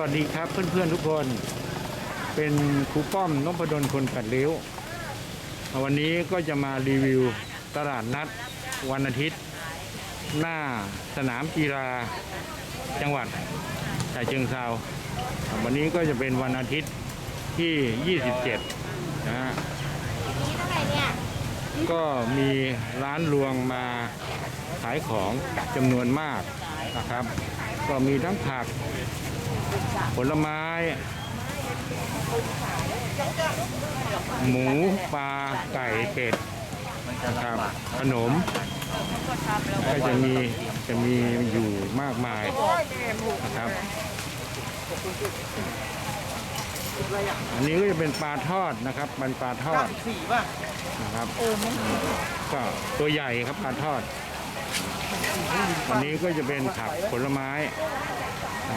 วัสดีครับเพื่อนๆทุกคน เป็นครูป้อมนพดลคนกัดเลี้ยว วันนี้ก็จะมารีวิวตลาดนัดวันอาทิตย์ หน้าสนามกีฬาจังหวัดฉะเชิงเาวันนี้ก็จะเป็นวันอาทิตย์ที่ 27 นะฮะนี่เท่าไหร่เนี่ยก็มีร้านรวงมาขายของจำนวนมากนะครับ ก็มีทั้งผัก ผลไม้ หมูปลาไก่เป็ดนะครับขนม ก็จะมีจะมีอยู่มากมายนะครับ อันนี้ก็จะเป็นปลาทอดนะครับเป็นปลาทอดสี่ป่ะนะครับก็ตัวใหญ่ครับปลาทอด อันนี้ก็จะเป็นผักผลไม้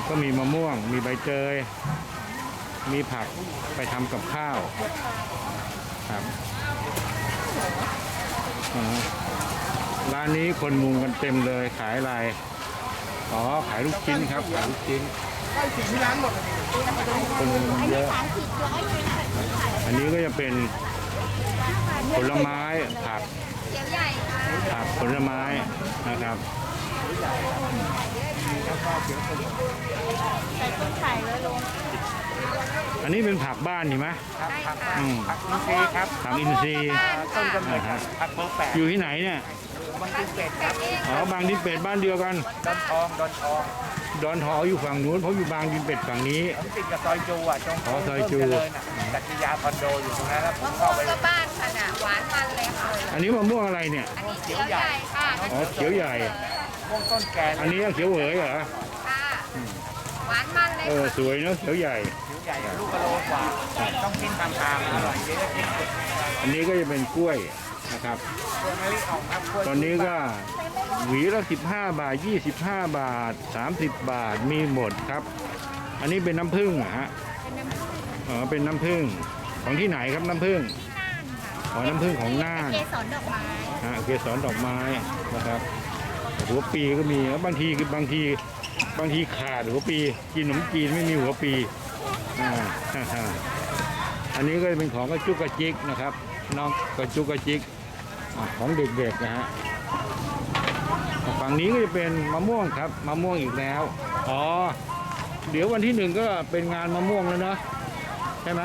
ก็มีมะม่วง มีใบเตย มีผักไปทำกับข้าวครับร้านนี้คนมุงกันเต็มเลยขายอะไรอ๋อขายลูกชิ้นครับขายลูกชิ้นคนมุงเยอะอันนี้ก็จะเป็นผลไม้ผัก เดี๋ยวใหญ่ค่ะผักผลไม้นะครับ ใส่ต้นไข่เลยลง อันนี้เป็นผักบ้านใช่ไหมครับใช่ผักค่ะอืมผักอินทรีย์ครับผักอินทรีย์ต้นกำเนิดอ่าฮะผักเบอร์แปดอยู่ที่ไหนเนี่ยบางทีเป็ดครับอ๋อบางดินเป็ดบ้านเดียวกัน ดอนทองดอนทองดอนหออยู่ฝั่งนู้นเพราะอยู่บางดินเป็ดฝั่งนี้ ผมติดกับซอยจูอะตรงอ๋อซอยจูเพิ่มเจริญอะกัตติยาคอนโดอยู่ตรงนั้นแล้วผมมะม่เข้าวงไปก็บ้านค่ะน่ะหวานมันเลยค่ะ อันนี้มะม่วงอะไรเนี่ยอันนี้เขียวใหญ่ค่ะอ๋อเขียวใหญ่ ม่วงต้นแกนอันนี้เขียวเหวยเหรอค่ะ หวานมันเลยเออค่ะสวยเนอะเขียวใหญ่ผิว ใหญ่ลูกกะโลกว่าต้องกินตามทางอร่อยเยอะกินเผ็ดอันนี้ก็จะเป็นกล้วยนะครับ กล้วยมะลิอ่องครับกล้วยตอนนี้ก็หวีละ15 บาท 25 บาท 30 บาทมีหมดครับ อันนี้เป็นน้ำผึ้งเหรอะฮะเป็นน้ำผึ้งอ๋อเป็นน้ำผึ้งของที่ไหนครับน้ำผึ้งน่านค่ะอ๋อน้ำผึ้งของน่านเกสรดอกไม้ฮะเกสรดอกไม้นะครับ หัวปีก็มีแล้วบางทีคือบางที บางทีขาดหัวปีกินขนมจีนไม่มีหัวปี อ่าอันนี้ก็เป็นของกระจุกกระจิกนะครับ น้องกระจุกกระจิกอของเด็กๆนะฮะฝั่งนี้ก็จะเป็นมะม่วงครับมะม่วงอีกแล้วอ๋อเดี๋ยววันที่หนึ่งก็เป็นงานมะม่วงแล้วเนาะใช่ไหม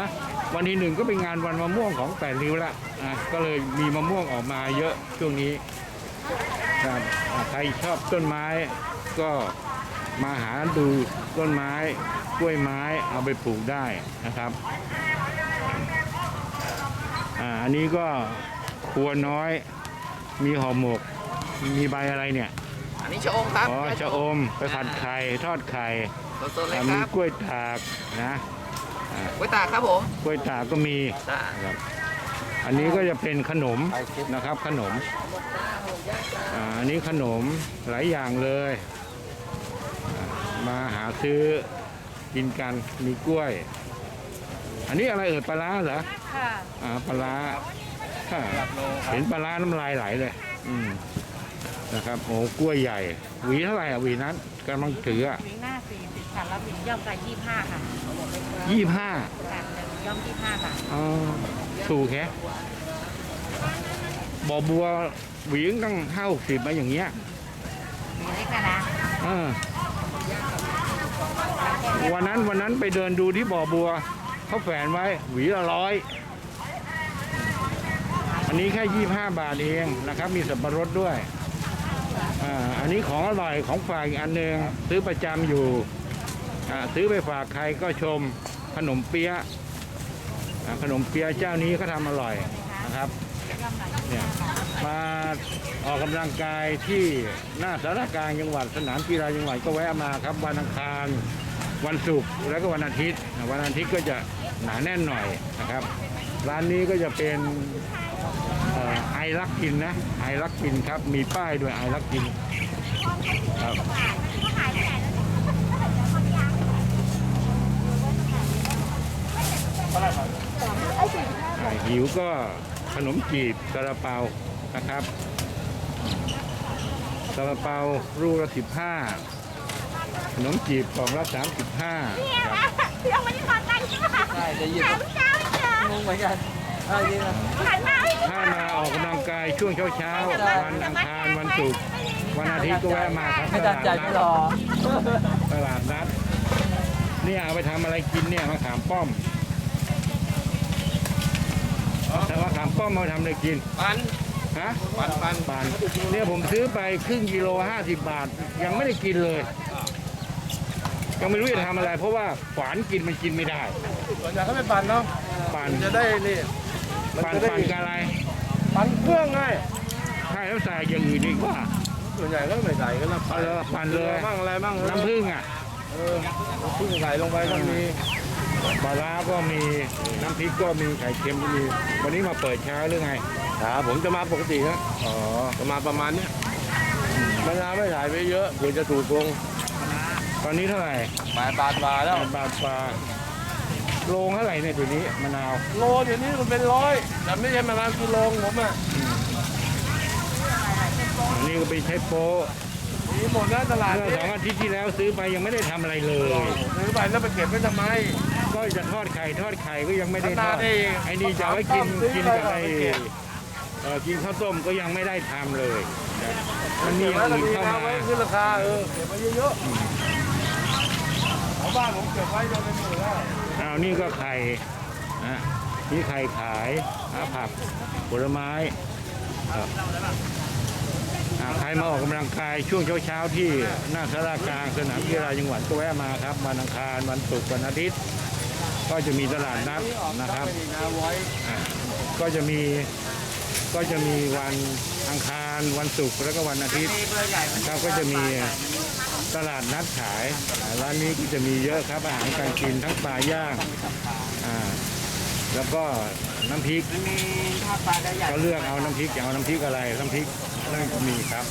วันที่หนึ่งก็เป็นงานวันมะม่วงของแปดริ้วละอะก็เลยมีมะม่วงออกมาเยอะช่วงนี้ครับใครชอบต้นไม้ก็ มาหาดูต้นไม้กล้วยไม้เอาไปปลูกได้นะครับอ่าอันนี้ก็ครัวน้อย มีห่อหมก มีใบอะไรเนี่ยอันนี้ชะอมครับอ๋อชะอมไปผัดไข่ทอดไข่สดๆเลยอ่าคมีรับกล้วยตากนะกล้วยตากครับผมกล้วยตากก็มีจ้าครับอันนี้ก็จะเป็นขนมนะครับขนมอ่าอันนี้ขนมหลายอย่างเลยอ่า มาหาซื้อกินกันมีกล้วย อันนี้อะไรเอ่ยปลาร้าเหรอค่ะอ่าปลาร้าอ่าหลักโลครับเห็นปลาร้าน้ำลายไหลเลย อืมนะครับโอ้กล้วยใหญ่ หวีเท่าไหร่อะหวีนั้นกำลังถืออะวิ่งหน้าสี่สิบค่ะแล้ววิ่งย่อมกันยี่ห้าค่ะยี่ห้าการหนึ่งย่อมยี่ห้าค่ะอ๋อถูกแค่บ่อบัวหวีตั้งห้าหกสิบมาอย่างเงี้ยมีเล็กนะนะเออ วันนั้นวันนั้นไปเดินดูที่บ่อบัวเขาแฝนไว้ หวีละร้อย อันนี้แค่ยี่ห้าบาทเองนะครับ มีสับปะรดด้วยอ่าอันนี้ของอร่อยของฝากอีกอันหนึ่งซื้อประจำอยู่อ่าซื้อไปฝากใครก็ชมขนมเปี๊ยะอ่าขนมเปี๊ยะเจ้านี้เขาทำอร่อยนะครับเนี่ย มาออกกำลังกายที่หน้าสารกลางจังหวัดสนามกีฬาจังหวัดก็แวะมาครับ วันอังคารวันศุกร์แล้วก็วันอาทิตย์ วันอาทิตย์ก็จะหนาแน่นหน่อยนะครับ ร้านนี้ก็จะเป็นไอรักกินนะไอรักกินครับ มีป้ายด้วยไอรักกินครับหิวก็ขนมจีบซาลาเปา นะครับซาลาเปาลูกละสิบห้าขนมจีบกล่องละ35ครับยังไม่ได้ขอตังค์ใช่ไหมคะใช่จะหยิบถามเจ้าเจองงเหมือนกันเอาจริงนะหันมาให้ถ้ามาออกกำลังกายช่วงเช้าๆวันอังคารวันศุกร์วันอาทิตย์ก็แวะมาครับไม่ตตัดลาดใจนัไม่ดรอตลาดนัดเนี่ยเอาไปทำอะไรกินเนี่ยมะขามป้อมแต่มะขามป้อมมาทำอะไรกินปัน ฮะปันปันปานเนี่ยผมซื้อไปครึ่งกิโลห้าสิบบาท ยังไม่ได้กินเลย ยังไม่รู้จะทำอะไร เพราะว่าฝานกินมันกินไม่ได้ ส่วนใหญ่เขาไม่ปันเนาะปานจะได้นี่ปานปานกับอะไรปันเครื่องไงใช่แล้วใส่อย่างอื่นอีกว่าส่วนใหญ่ก็ไม่ใส่กันแล้วเอาเลยปั่นเลย มั่งอะไรมั่งน้ำผึ้งอะเออน้ำผึ้งใส่ลงไปก็มีปลาร้าก็มีน้ำพริกก็มีไข่เค็มก็มี วันนี้มาเปิดเช้าหรือไง ครับผมจะมาปกตินะอ๋อจะมาประมาณเนี้ยมะนาวไม่ถ่ายไปเยอะเผื่อจะถูกลงตอนนี้เท่าไหร่แปดบาทกว่าแล้วบาทปลาโลเท่าไหร่เนี่ยตัวนี้มะนาว โลเดี๋ยวนี้มันเป็นร้อยแต่ไม่ใช่มะนาวกิโลผมอะอันนี้ก็ไปใช้โป๊ะมีหมดนะตลาดเมื่อนี้สองอาทิตย์ที่แล้วซื้อไปยังไม่ได้ทำอะไรเลยซื้อไปแล้วไปเก็บไว้ทำไม ก็จะทอดไข่ทอดไข่ก็ยังไม่ได้ทอดทำได้เองไอ้นี่จะเอาไว้กินซื้อกินกับไปไอ้ เก็บเอ่อกินข้าวต้มก็ยังไม่ได้ทำเลยนะมันมีเก็บอย่าไว้งก็อื่นดีเข้านะมาไว้ขึ้นราคาเออเก็บไว้เยอะๆของบ้านผมเก็บไว้จนเป็นหมื่นแล้วอ้าวนี่ก็ไข่นะนี่ไข่ขายหาผักผลไม้ครับอ่าใครมาออกกำลังกายช่วงเช้าๆที่หน้าสารากลางสนามกีฬาจังหวัดก็แวะมาครับวันอังคารวันศุกร์วันอาทิตย์ ก็จะมีตลาดนัดนะครับไม่ได้นาไว้ อ่าก็จะมี ก็จะมีวันอังคารวันศุกร์แล้วก็วันอาทิตย์ครับก็จะมีตลาดนัดขายอ่าร้านนี้ก็จะมีเยอะครับอาหารการกินทั้งปลาย่างอ่าแล้วก็น้ำพริกมีทอดปลาได้ใหญ่ก็เลือกเอาน้ำพริกจะเอาน้ำพริกอะไรน้ำพริกนั่นก็มีครับ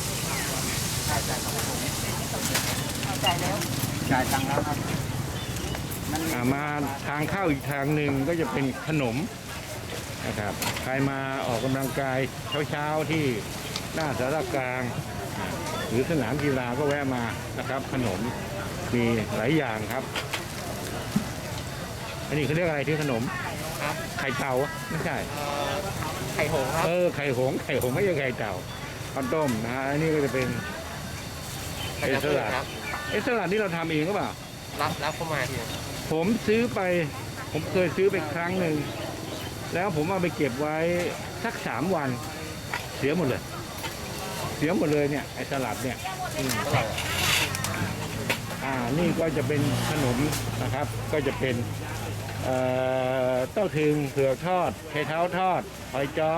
จ่ายตังค์แล้วครับอ่ามาทางเข้าอีกทางหนึ่งก็จะเป็นขนม นะครับใครมาออกกำลังกายเช้าๆที่หน้าสารกลางอ่าหรือสนามกีฬาก็แวะมานะครับ ขนมมีหลายอย่างครับ อันนี้เขาเรียกอะไรที่ขนมครับไข่เต่าอะไม่ใช่ไข่หงครับเออไข่หงส์ไข่หงส์ไม่ใช่ไข่เต่าข้าวต้มนะฮะอันนี้ก็จะเป็นไข่เป็นสเต่าลัดครับเอะสลัดนี่เราทำเองหรือเปล่ารับรับเข้ามาทีผมซื้อไป ผมเคยซื้อไปครั้งหนึ่ง แล้วผมเอาไปเก็บไว้สักสามวัน เสียหมดเลย เสียหมดเลยเนี่ยไอ้สลัดเนี่ยอืมเท่าไหร่อ่านี่ก็จะเป็นขนมนะครับ ก็จะเป็นเอ่อต้าถึงเผือกทอดไข่เท้าทอดหอยจ้อ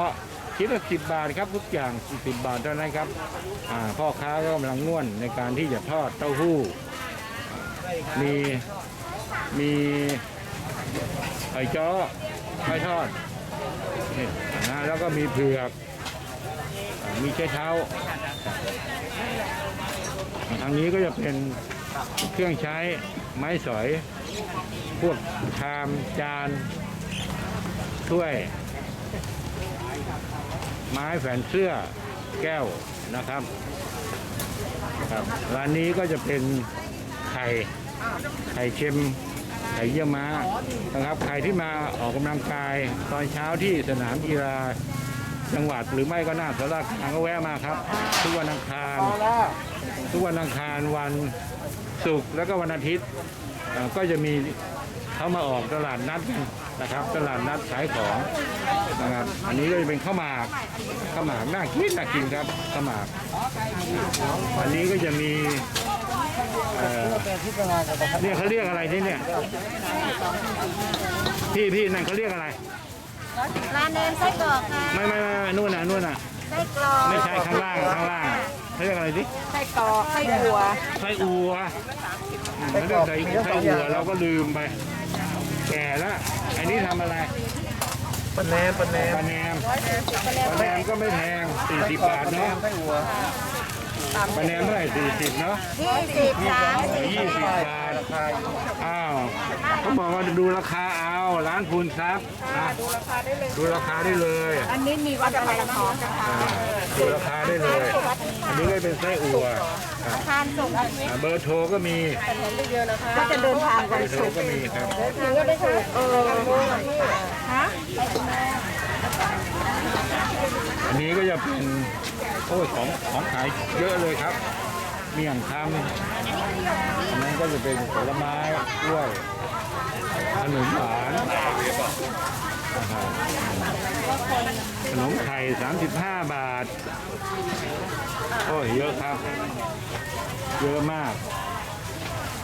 ชิ้นละสิบบาทครับทุกอย่างสิบบาทเท่านั้นครับอ่าพ่อค้าก็กำลังง่วนในการที่จะทอดเต้าหู้ มีมีหอยจ้อ หอยทอดนี่นะแล้วก็มีเผือกมีเช้เท้า ทางนี้ก็จะเป็นเครื่องใช้ไม้สอย พวกชามจานถ้วย ไม้แฝนเสื้อแก้วนะครับครับร้านนี้ก็จะเป็นไข่ไข่เค็ม ไข่เยี่ยม้านะครับใครที่มาออกกำลังกายตอนเช้าที่สนามกีฬาจังหวัดหรือไม่ก็หน้าสารกลางก็แวะมาครับ ทุกวันอังคารทุกวันอังคารวันศุกร์แล้วก็วันอาทิตย์ก็จะมีเขามาออกตลาดนัดนนะครับ ตลาดนัดขายของนะครับอันนี้ก็จะเป็นข้าวหมากข้าวหมากน่ากินน่ากินครับข้าวหมาก อันนี้ก็จะมี เอ่อเนี่ยเขาเรียกอะไรที่เนี่ย พี่พี่นั่นเขาเรียกอะไร ร้านเนมไส้กรอกค่ะไม่ไม่ไม่ไม่นู่นน่ะนู่นน่ะ ไส้กรอกไม่ใช่ข้างล่างข้างล่างเขาเรียกอะไรดิไส้กรอกไส้อั่วไส้อัวไม่ได้ใส่ไส้อัวเราก็ลืมไป แก่แล้วอันนี้ทำอะไรปนแนมปนแนมปลาแหนมปลาแหนมก็ไม่แพง40บาทเนาะ ไส้หัว ปลาแหนมเท่าไหร่40เนาะยี่สิบสาม20บาทราคาอยู่อ้าวเขาบอกว่าดูราคาเอาร้านพูนซับนะดูราคาได้เลย อันนี้มีวันอะไรคะอ่าดูราคาได้เลย อันนี้ก็เป็นไส้อั่วครับทานส่งอ่าเบอร์โทรก็มีก็จะเดินทางเบกัอนร์โทรก็มีครับทางก็ได้ถูกเออฮะอันนี้ก็จะเป็น โอ้ยของของขายเยอะเลยครับ เมี่ยงคำอันนั้นก็จะเป็นผลไม้กล้วยขนมหวานนะครับขนมไข่ 35 บาท โอ้ยเยอะครับ เยอะมาก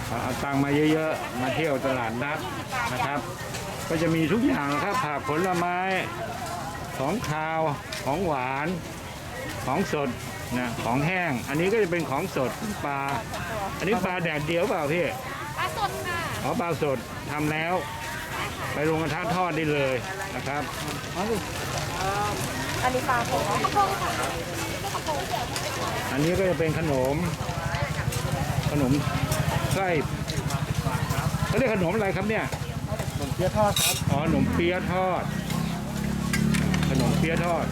เอาตังมาเยอะๆ มาเที่ยวตลาดนัดนะครับ ก็จะมีทุกอย่างนะครับผักผลไม้ ของคาว ของหวาน ของสดนะของแห้ง อันนี้ก็จะเป็นของสดปลา อันนี้ปลาแดดเดียวเปล่าพี่ปลาสดค่ะอ๋อปลาสดทำแล้ว ไปลงกระทะทอดได้เลยนะครับ อันนี้ปลาผมกระพงค่ะอันนี้ก็จะเป็นขนม ขนมไส้เขาเรียกขนมอะไรครับเนี่ยขนมเปี๊ยะทอดครับอ๋อขนมเปี๊ยะทอด ขนมเปี๊ยะทอด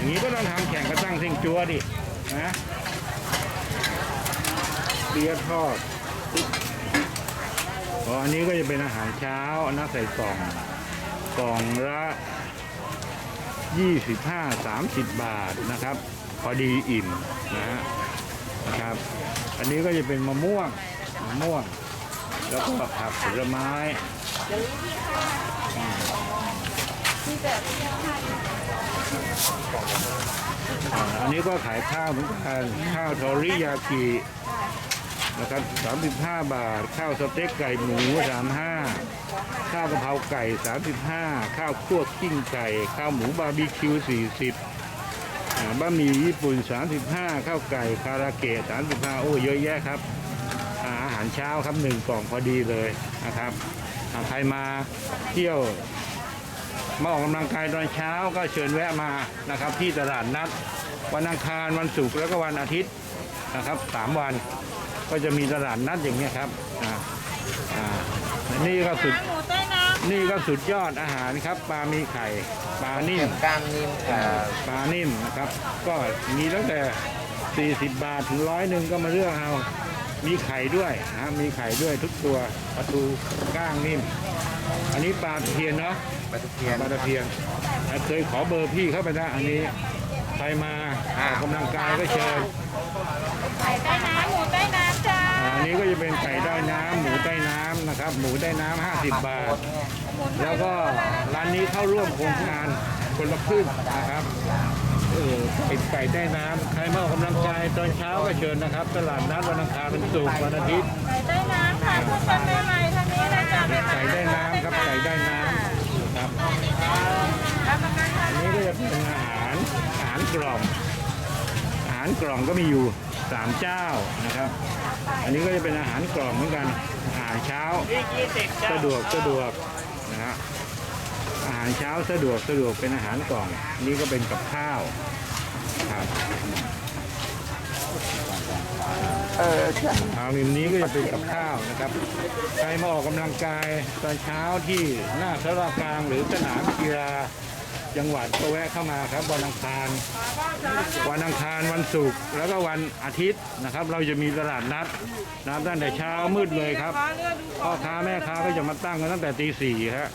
อย่างนี้ก็ต้องทำแข่งกระตั้งเส้งจัวดินะเปี๊ยะทอดอ๋ออันนี้ก็จะเป็นอาหารเช้าอันนั้นใส่กล่องกล่องละ25 30 บาทนะครับ พอดีอิ่มนะฮะนะครับ อันนี้ก็จะเป็นมะม่วงมะม่วง แล้วก็ผักผลไม้ อ่าอันนี้ก็ขายข้าวเหมือนกันข้าวทอริยากินะครับ35 บาท ข้าวสเต็กไก่หมู 35 ข้าวกะเพราไก่ 35 ข้าวคั่วกิ้งไก่ ข้าวหมูบาร์บีคิว 40อ่าบะหมี่ญี่ปุ่น 35 ข้าวไก่คาราเกะ 35 โอ้เยอะแยะครับอาอาหารเช้าครับหนึ่งกล่องพอดีเลยนะครับอ่าใครมาเที่ยว มาออกกำลังกายตอนเช้าก็เชิญแวะมานะครับ ที่ตลาดนัด วันอังคารวันศุกร์แล้วก็วันอาทิตย์นะครับสามวันก็จะมีตลาดนัดอย่างนี้ยครับอ่าอ่านี่ก็สุดหมูใต้น้นี่ก็สุดยอดอาหารครับปลามีไข่ปลานิ่มกล้ามนิ่มกับปลานิ่มนะครับ ก็มีตั้งแต่ 40 บาทถึงร้อยหนึ่งก็มาเลือกเอามีไข่ด้วยนะมีไข่ด้วยทุกตัวปลาทูก้างนิ่ม อันนี้ปลาตะเพียนเนาะปลาตะเพียนปลาตะเพียนอะเคยขอเบอร์พี่เข้าไปนะอันนี้ใครมาออกกำลังกายก็เชิญำไก่ใต้น้ำหมูใต้น้ำจ้าอ่าอันนี้ก็จะเป็นไก่ใต้น้ำหมูใต้น้ำนะครับ หมูใต้น้ำ50 บาท แล้วก็ร้านนี้เข้าร่วมโครงการคนละครึ่งนะครับ เออไก่ไก่ใต้น้ำใครมาออกกำลังกายตอนเช้าก็เชิญนะครับ ตลาดนัดวันอังคารวันศุกร์วันอาทิตย์ ไก่ใต้น้ำค่ะทุกคนใหม่ๆทางนี้นะจ๊ะไก่ได้น้ำครับไก่ได้น้ำครับอันนี้ก็จะเป็นอาหารอาหารกล่อง อาหารกล่องก็มีอยู่สามเจ้านะครับ อันนี้ก็จะเป็นอาหารกล่องเหมือนกันอาหารเช้าสะดวกสะดวกนะฮะอาหารเช้าสะดวกสะดวกเป็นอาหารกล่อง นี่ก็เป็นกับข้าวครับเออใช่ทางริมนี้ก็จะเป็นกับข้าวนะครับ ใครมาออกกำลังกายตอนเช้าที่หน้าสารากลางหรือสนามกีฬาจังหวัดก็แวะเข้ามาครับวันอังคาร วันอังคารวันศุกร์แล้วก็วันอาทิตย์นะครับ เราจะมีตลาดนัดนะครับตั้งแต่เช้ามืดเลยครับพ่อค้าแม่ค้าก็จะมาตั้งกันตั้งแต่ตีสี่ฮะ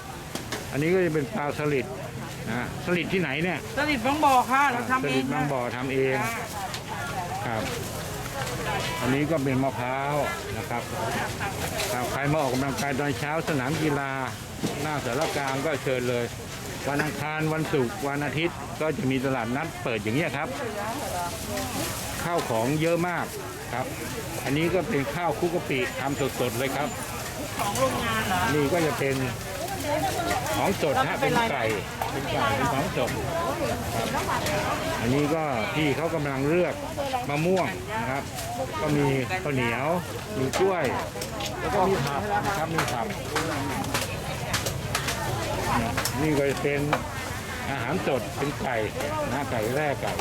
อันนี้ก็จะเป็นปลาสลิดนะฮะสลิดที่ไหนเนี่ยสลิดบางบ่อค่ะเราทำสเอลิงดบางบ่อทำเองครับ อันนี้ก็เป็นมะพร้าวนะครับครับใครมาออกกำลังกายตอนเช้าสนามกีฬา หน้าสารกลางก็เชิญเลย วันอังคารวันศุกร์วันอาทิตย์ก็จะมีตลาดนัดเปิดอย่างนี้ยครับ ข้าวของเยอะมากครับ อันนี้ก็เป็นข้าวคลุกกะปิทำสดๆเลยครับของโรงงานเหรอนี่ก็จะเป็น ของสดฮะเป็นไก่เป็นไก่เป็นของสดครับอันนี้ก็พี่เขากำลังเลือกมะม่วงนะครับ ก็มีข้าวเหนียวมีกล้วย แล้วก็มีผักนะครับมีผักนี่นี่ก็จะเป็นอาหารสดเป็นไก่นะไก่แร่ไก่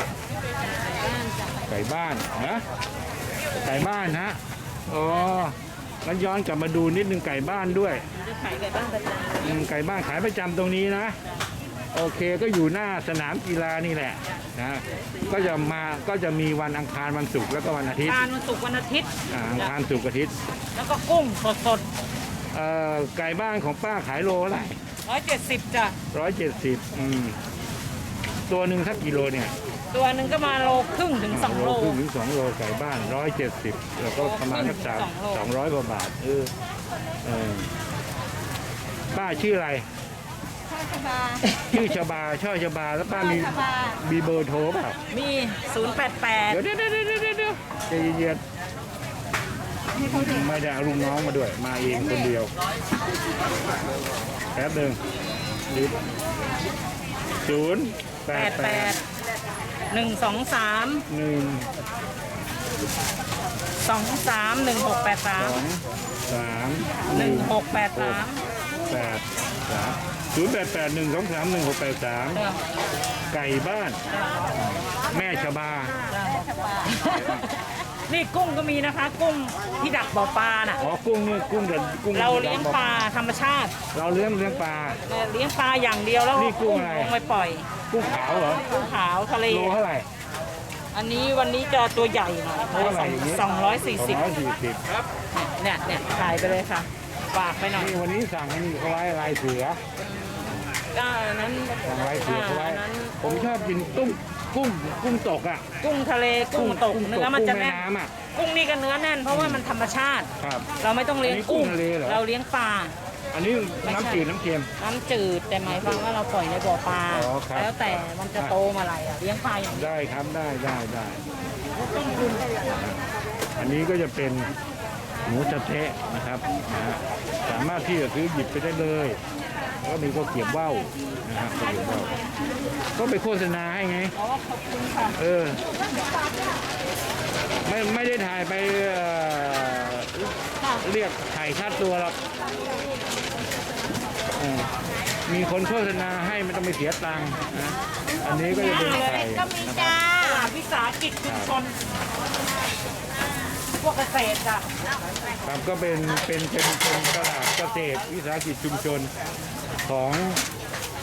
ไก่บ้านนะไก่บ้านฮะอ๋อ งั้นย้อนกลับมาดูนิดนึงไก่บ้านด้วยจะขายไก่บ้านประจอืมไก่บ้านขายประจำตรงนี้นะ โอเคก็อยู่หน้าสนามกีฬานี่แหละนะก็จะมาก็จะมีวันอังคารวันศุกร์แล้วก็วันอาทิตย์ทานวันศุกร์วันอาทิตย์ อ่าอังคารศุกร์อาทิตย์แล้วก็กุ้งสดสดเอ่อไก่บ้านของป้าขายโลเท่าไหร่ร้อยเจ็ดสิบจ้ะร้อยเจ็ดสิบอืมตัวหนึ่งสักกิโลเนี่ย ตัวหนึ่งก็มาโลครึ่งถึงสองโล ครึ่งถึงสองโลไก่บ้านร้อยเจ็ดสิบแล้วก็ประมาณสักสามสสอองงโลร้อยกว่าบาทเออเออป้าชื่ออะไรช่อชบาชื่อชบาช่อชบาแล้วป้ามีชบามีเบอร์โทรเปล่ามีศูนย์แปดแปดเดี๋ยวเดี๋ยวเดี๋ยวเดี๋ยวเดี๋ยวเดี๋ยวใจเย็นๆไม่ได้เอาลูกน้องมาด้วย มาเองคนเดียวแป๊บหนึ่งลิฟศูนย์แปแปดดแปแปดด หนึ่งสองสามหนึ่งสองสามหนึ่งหกแปดสาสมองสามหนึ่งหกแปดสามแปดสามศูนย์แปดแปดหนึ่งสองสามหนึ่งหกแปดสามไก่บ้าน แม่ชบา นี่กุ้งก็มีนะคะ กุ้งที่ดักบ่อปลาน่ะ อ๋อกุ้งนี่กุ้งเดือดกุ้งเราเลี้ยงปลาธรรมชาติเราเลี้ยงเลี้ยงปลาเลี้ยงปลาอย่างเดียวแล้วนี่กุ้งอะไร ลงไปปล่อยกุ้งขาวเหรอกุ้งขาวทะเล โลเท่าไหร่ อันนี้วันนี้จะตัวใหญ่หน่อยเท่าไหร่อย่างนี้ สองร้อยสี่สิบสองร้อยสี่สิบเนี่ยเนี่ยถ่ายไปเลยค่ะฝากไปหน่อยนี่วันนี้สั่งอันนี้เขาไว้ลายเสือ ก็อันนั้นสั่งลายเสือเขาไว้อันนั้นผมชอบกินตุ้ง กุ้งกุ้งตกอะกุ้งทะเลกุ้งตกกุ้งเนื้อมันกุ้งจะแม่แน่นน้ำอะ กุ้งนี่ก็เนื้อแน่นเพราะว่ามันธรรมชาติ ครับเราไม่ต้องเลี้ยงอันนี้กุ้กุ้งงทะเลเหรอ เราเลี้ยงปลา อันนี้ไม่ใช่ น้ำจืดน้ำเค็ม น้ำจืดแต่หมายความว่าเราปล่อยในบ่อปลา อ๋อครับ แล้วแต่มันจะโตมาอะไรอะเลี้ยงปลาอย่างเดียวได้ครับได้ได้ได้อันนี้ก็จะเป็นหมูสะเต๊ะนะครับนะฮะสามารถที่จะซื้อหยิบไปได้เลยแล้ว ก็มีข้าวเกรียบว่าวนะครับข้าวเกรียบว่าวก็ไปโฆษณาให้ไงอ๋อขอบคุณค่ะเออ ไม่ไม่ได้ถ่ายไปเอ่อเรียกถ่ายค่าตัวหรอกเออมีคนโฆษณาให้ไม่ต้องไปเสียตังค์นะอันนี้ก็จะเป็นไข่ก็มีนะครับ จ้าตลาดวิสาหกิจชุมชนพวกเกษตรอะ ครับก็เป็นเป็นเป็นเป็นตลาดเกษตรวิสาหกิจชุมชน ของ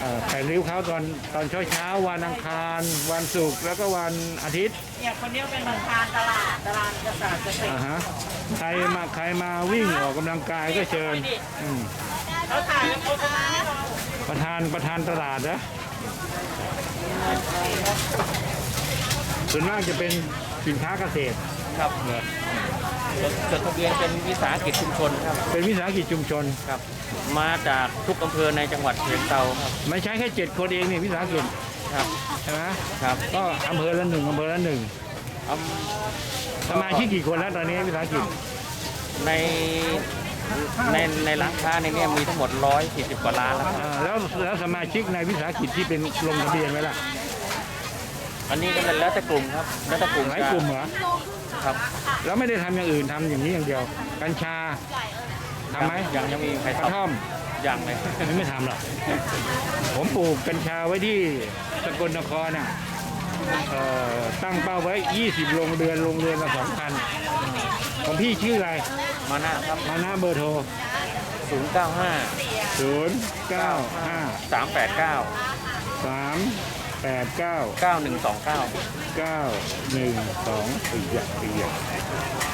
เอ่อไข่ริ้วเขาตอนตอนเช้าเช้าๆวันอังคาร วันศุกร์แล้วก็วันอาทิตย์เนี่ยคนนี้เป็นประธานตลาดตลาดเกษตรเกษตรอ่าฮะใครมาใครมาวิ่งออกกำลังกายก็เชิญอืมเขาถ่ายโฆษณาให้เราประธานประธานตลาดนะส่วนมากจะเป็น สินค้าเกษตร ครับเหรอจดจดทะเบียนเป็นวิสาหกิจชุมชนครับ เป็นวิสาหกิจชุมชน ครับ มาจากทุกอำเภอในจังหวัดเชียงเตาครับ ไม่ใช่แค่เจ็ดคนเองนี่วิสาหกิจ ครับ ใช่ไหมครับ ก็อำเภอละหนึ่งอำเภอละหนึ่งอสมาชิกกี่คนแล้วตอนนี้วิสาหกิจำในในในร้านค้าในเนี้มีทั้งหมด 140 กว่าร้านแล้วครับอ่าแล้วแล้วสมาชิกในวิสาหกิจที่เป็นลงทะเบียนไว้ล่ะ อันนี้ก็เป็นแล้วแต่กลุ่มครับแล้วแต่กลุ่มหลายกลุ่มเหรอครับแล้วไม่ได้ทำอย่างอื่นทำอย่างนี้อย่างเดียว กัญชาทำไหมยังยังมีใครกระท่อมทำยังเลยไม่ไม่ทำหรอกผมปลูกกัญชาไว้ที่สกลนครน่ะเอ่อตั้งเป้าไว้ 20โรงเรือนโรงเรือนละ2,000ของพี่ชื่ออะไรมานะครับมาหน้าเบอร์โทร 095 095 389 389 9129 9124อีกอย่างอีกอย่าง